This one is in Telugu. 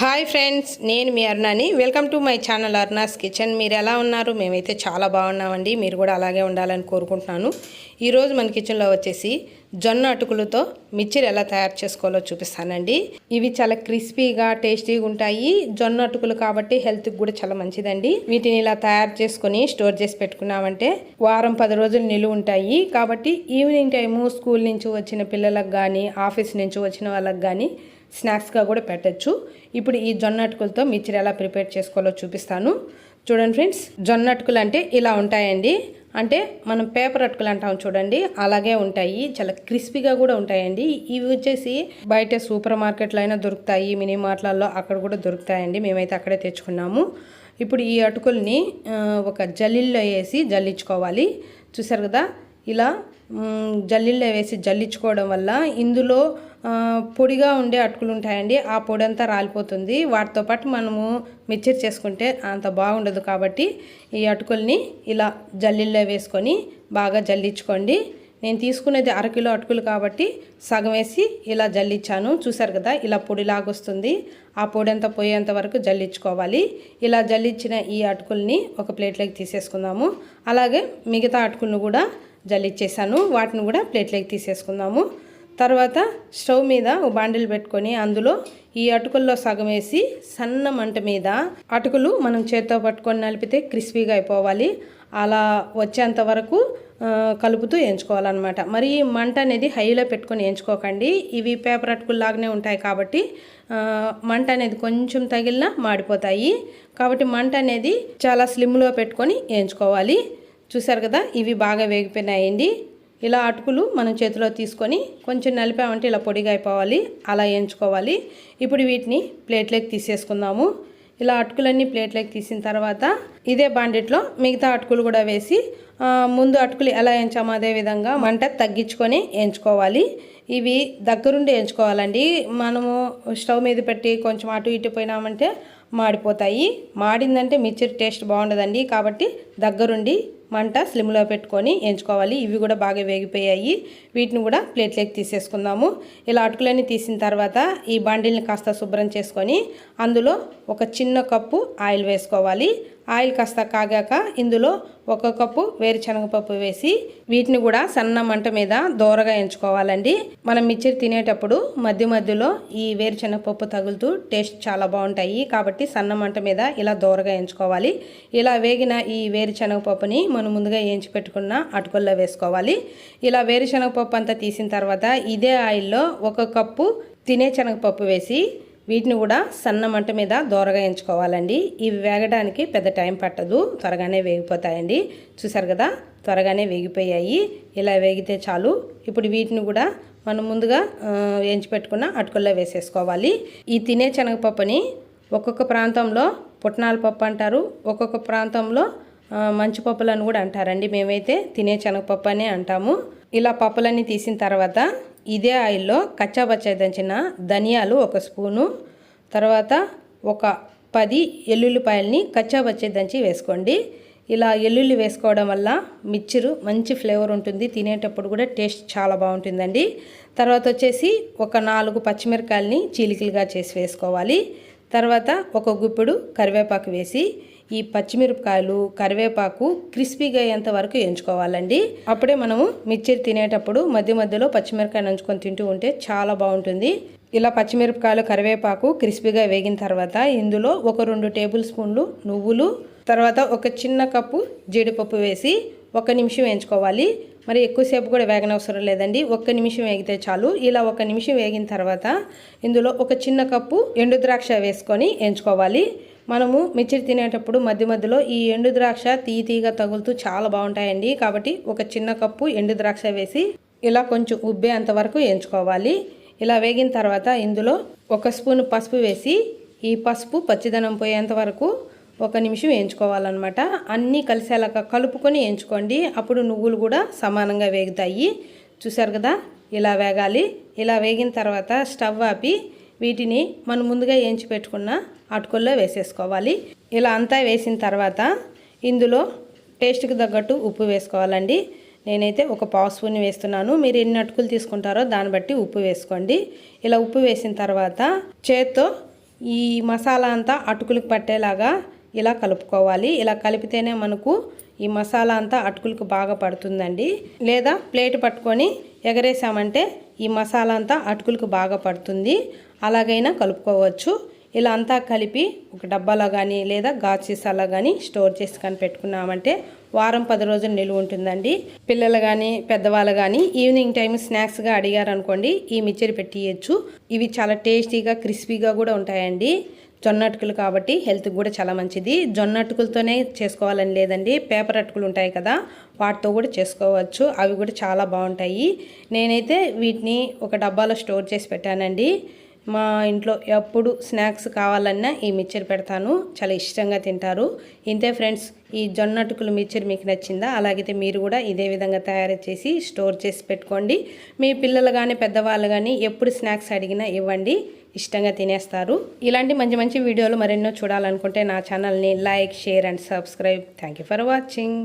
హాయ్ ఫ్రెండ్స్ నేను మీ అరుణాని. Welcome to my channel Aruna's kitchen. మీరు ఎలా ఉన్నారు? మేమైతే చాలా బాగున్నామండి. మీరు కూడా అలాగే ఉండాలని కోరుకుంటున్నాను. ఈరోజు మన కిచెన్లో వచ్చేసి జొన్న అటుకులతో మిర్చిలు ఎలా తయారు చేసుకోవాలో చూపిస్తానండి. ఇవి చాలా క్రిస్పీగా టేస్టీగా ఉంటాయి. జొన్న అటుకులు కాబట్టి హెల్త్కి కూడా చాలా మంచిదండి. వీటిని ఇలా తయారు చేసుకొని స్టోర్ చేసి పెట్టుకున్నామంటే వారం పది రోజులు నిలువ ఉంటాయి. కాబట్టి ఈవినింగ్ టైము స్కూల్ నుంచి వచ్చిన పిల్లలకు కానీ ఆఫీస్ నుంచి వచ్చిన వాళ్ళకి కానీ స్నాక్స్గా కూడా పెట్టచ్చు. ఇప్పుడు ఈ జొన్న అటుకులతో మిర్చిని ఎలా ప్రిపేర్ చేసుకోవాలో చూపిస్తాను. చూడండి ఫ్రెండ్స్ జొన్న అటుకులు అంటే ఇలా ఉంటాయండి. అంటే మనం పేపర్ అటుకులు అంటాం చూడండి అలాగే ఉంటాయి. చాలా క్రిస్పీగా కూడా ఉంటాయండి. ఇవి వచ్చేసి బయట సూపర్ మార్కెట్లో అయినా దొరుకుతాయి. మినీ మార్ట్లలో అక్కడ కూడా దొరుకుతాయండి. మేమైతే అక్కడే తెచ్చుకున్నాము. ఇప్పుడు ఈ అటుకుల్ని ఒక జల్లిల్లో వేసి జల్లించుకోవాలి. చూసారు కదా? ఇలా జల్లిల్లో వేసి జల్లించుకోవడం వల్ల ఇందులో పొడిగా ఉండే అటుకులు ఉంటాయండి ఆ పొడి అంతా రాలిపోతుంది. వాటితో పాటు మనము మిక్చర్ చేసుకుంటే అంత బాగుండదు కాబట్టి ఈ అటుకుల్ని ఇలా జల్లిల్లో వేసుకొని బాగా జల్లించుకోండి. నేను తీసుకునేది అరకిలో అటుకులు కాబట్టి సగం వేసి ఇలా జల్లించాను చూసారు కదా ఇలా పొడిలాగా వస్తుంది. ఆ పొడి అంతా పోయేంత వరకు జల్లించుకోవాలి. ఇలా జల్లించిన ఈ అటుకుల్ని ఒక ప్లేట్లోకి తీసేసుకుందాము. అలాగే మిగతా అటుకులను కూడా జల్లిచ్చేసాను. వాటిని కూడా ప్లేట్లోకి తీసేసుకుందాము. తర్వాత స్టవ్ మీద ఒక బాండిల్ పెట్టుకొని అందులో ఈ అటుకుల్లో సగం వేసి సన్న మంట మీద అటుకులు మనం చేత్తో పట్టుకొని నలిపితే క్రిస్పీగా అయిపోవాలి. అలా వచ్చేంత వరకు కలుపుతూ వేయించుకోవాలన్నమాట. మరి ఈ మంట అనేది హైలో పెట్టుకొని వేయించుకోకండి. ఇవి పేపర్ అటుకులు లాగానే ఉంటాయి కాబట్టి మంట అనేది కొంచెం తగిలినా మాడిపోతాయి. కాబట్టి మంట అనేది చాలా స్లిమ్లో పెట్టుకొని వేయించుకోవాలి. చూసారు కదా ఇవి బాగా వేగిపోయినాయండి. ఇలా అటుకులు మనం చేతిలో తీసుకొని కొంచెం నలిపామంటే ఇలా పొడిగా అయిపోవాలి. అలా వేయించుకోవాలి. ఇప్పుడు వీటిని ప్లేట్లోకి తీసేసుకుందాము. ఇలా అటుకులన్నీ ప్లేట్లోకి తీసిన తర్వాత ఇదే బాండిట్లో మిగతా అటుకులు కూడా వేసి ముందు అటుకులు ఎలా వేయించామో అదే విధంగా మంట తగ్గించుకొని వేయించుకోవాలి. ఇవి దగ్గరుండి వేయించుకోవాలండి. మనము స్టవ్ మీద పెట్టి కొంచెం అటు ఇటు పోయినామంటే మాడిపోతాయి. మాడిందంటే మిర్చి టేస్ట్ బాగుండదండి. కాబట్టి దగ్గరుండి మంట స్లిమ్లో పెట్టుకొని ఎంచుకోవాలి. ఇవి కూడా బాగా వేగిపోయాయి. వీటిని కూడా ప్లేట్లోకి తీసేసుకుందాము. ఇలా అటుకులన్నీ తీసిన తర్వాత ఈ బండిల్ని కాస్త శుభ్రం చేసుకొని అందులో ఒక చిన్న కప్పు ఆయిల్ వేసుకోవాలి. ఆయిల్ కాస్త కాగాక ఇందులో ఒక కప్పు వేరుశనగపప్పు వేసి వీటిని కూడా సన్న మంట మీద దోరగా ఎంచుకోవాలండి. మనం మిక్చర్ తినేటప్పుడు మధ్య మధ్యలో ఈ వేరుశనగపప్పు తగులుతూ టేస్ట్ చాలా బాగుంటాయి. కాబట్టి సన్న మంట మీద ఇలా దోరగా ఎంచుకోవాలి. ఇలా వేగిన ఈ వేరుశనగపప్పుని మనం ముందుగా వేయించి పెట్టుకున్న అటుకుల్లో వేసుకోవాలి. ఇలా వేరుశనగపప్పు అంతా తీసిన తర్వాత ఇదే ఆయిల్లో ఒక కప్పు తినే శనగపప్పు వేసి వీటిని కూడా సన్న మంట మీద దోరగా ఎంచుకోవాలండి. ఇవి వేగడానికి పెద్ద టైం పట్టదు. త్వరగానే వేగిపోతాయండి. చూసారు కదా? త్వరగానే వేగిపోయాయి. ఇలా వేగితే చాలు. ఇప్పుడు వీటిని కూడా మనం ముందుగా వేయించి పెట్టుకున్న అటుకుల్లో వేసేసుకోవాలి. ఈ తినే శనగపప్పుని ఒక్కొక్క ప్రాంతంలో పుట్నాల పప్పు అంటారు. ఒక్కొక్క ప్రాంతంలో మంచు మంచి పప్పులను కూడా అంటారండి. మేమైతే తినే శనగపప్పు అనే అంటాము. ఇలా పప్పులన్నీ తీసిన తర్వాత ఇదే ఆయిల్లో కచ్చాబచ్చా దంచిన ధనియాలు ఒక స్పూను తర్వాత ఒక పది ఎల్లుల్లిపాయల్ని కచ్చాబచ్చా దంచి వేసుకోండి. ఇలా ఎల్లుల్లి వేసుకోవడం వల్ల మిక్చరు మంచి ఫ్లేవర్ ఉంటుంది. తినేటప్పుడు కూడా టేస్ట్ చాలా బాగుంటుందండి. తర్వాత వచ్చేసి ఒక నాలుగు పచ్చిమిరకాయలని చీలికలుగా చేసి వేసుకోవాలి. తర్వాత ఒక గుప్పుడు కరివేపాకు వేసి ఈ పచ్చిమిరపకాయలు కరివేపాకు క్రిస్పీగా అయ్యేంత వరకు వేయించుకోవాలండి అప్పుడే మనము మిర్చి తినేటప్పుడు మధ్య మధ్యలో పచ్చిమిరపకాయ నంచుకొని తింటూ ఉంటే చాలా బాగుంటుంది. ఇలా పచ్చిమిరపకాయలు కరివేపాకు క్రిస్పీగా వేగిన తర్వాత ఇందులో ఒక రెండు టేబుల్ స్పూన్లు నువ్వులు తర్వాత ఒక చిన్న కప్పు జీడిపప్పు వేసి ఒక నిమిషం వేయించుకోవాలి మరి ఎక్కువసేపు కూడా వేగనవసరం లేదండి. ఒక్క నిమిషం వేగితే చాలు. ఇలా ఒక నిమిషం వేగిన తర్వాత ఇందులో ఒక చిన్న కప్పు ఎండు ద్రాక్ష వేసుకొని వేయించుకోవాలి మనము మిర్చి తినేటప్పుడు మధ్య మధ్యలో ఈ ఎండు ద్రాక్ష తీ తీగా తగులుతూ చాలా బాగుంటాయండి. కాబట్టి ఒక చిన్న కప్పు ఎండు ద్రాక్ష వేసి ఇలా కొంచెం ఉబ్బే అంతవరకు వేయించుకోవాలి ఇలా వేగిన తర్వాత ఇందులో ఒక స్పూన్ పసుపు వేసి ఈ పసుపు పచ్చిదనం పోయేంత వరకు ఒక నిమిషం వేయించుకోవాలన్నమాట అన్నీ కలిసేలాగా కలుపుకొని వేయించుకోండి అప్పుడు నువ్వులు కూడా సమానంగా వేగుతాయి. చూసారు కదా? ఇలా వేగాలి. ఇలా వేగిన తర్వాత స్టవ్ ఆపి వీటిని మనం ముందుగా వేయించి పెట్టుకున్న అటుకుల్లో వేసేసుకోవాలి. ఇలా అంతా వేసిన తర్వాత ఇందులో టేస్ట్కి తగ్గట్టు ఉప్పు వేసుకోవాలండి. నేనైతే ఒక పావు స్పూన్ వేస్తున్నాను. మీరు ఎన్ని అటుకులు తీసుకుంటారో దాన్ని బట్టి ఉప్పు వేసుకోండి. ఇలా ఉప్పు వేసిన తర్వాత చేత్తో ఈ మసాలా అంతా అటుకులకు పట్టేలాగా ఇలా కలుపుకోవాలి. ఇలా కలిపితేనే మనకు ఈ మసాలా అంతా అటుకులకు బాగా పడుతుందండి. లేదా ప్లేట్ పట్టుకొని ఎగరేసామంటే ఈ మసాలా అంతా అటుకులకు బాగా పడుతుంది. అలాగైనా కలుపుకోవచ్చు. ఇలా అంతా కలిపి ఒక డబ్బాలో కానీ లేదా గాజు సీసాలో కానీ స్టోర్ చేసి కానీ పెట్టుకున్నామంటే వారం పది రోజులు నిలువ ఉంటుందండి. పిల్లలు కానీ పెద్దవాళ్ళు కానీ ఈవినింగ్ టైం స్నాక్స్గా అడిగారనుకోండి ఈ మిక్చర్ పెట్టియచ్చు. ఇవి చాలా టేస్టీగా క్రిస్పీగా కూడా ఉంటాయండి. జొన్న అటుకులు కాబట్టి హెల్త్కి కూడా చాలా మంచిది. జొన్న అటుకులతోనే చేసుకోవాలని లేదండి. పేపర్ అటుకులు ఉంటాయి కదా వాటితో కూడా చేసుకోవచ్చు. అవి కూడా చాలా బాగుంటాయి. నేనైతే వీటిని ఒక డబ్బాలో స్టోర్ చేసి పెట్టానండి. మా ఇంట్లో ఎప్పుడు స్నాక్స్ కావాలన్నా ఈ మిక్చర్ పెడతాను. చాలా ఇష్టంగా తింటారు. ఇంతే ఫ్రెండ్స్ ఈ జొన్న అటుకులు మిక్చర్ మీకు నచ్చిందా? అలాగైతే మీరు కూడా ఇదే విధంగా తయారు చేసి స్టోర్ చేసి పెట్టుకోండి. మీ పిల్లలు కానీ పెద్దవాళ్ళు కానీ ఎప్పుడు స్నాక్స్ అడిగినా ఇవ్వండి. ఇష్టంగా తినేస్తారు. ఇలాంటి మంచి మంచి వీడియోలు మరెన్నో చూడాలనుకుంటే నా ఛానల్ని like share and subscribe. Thank for watching.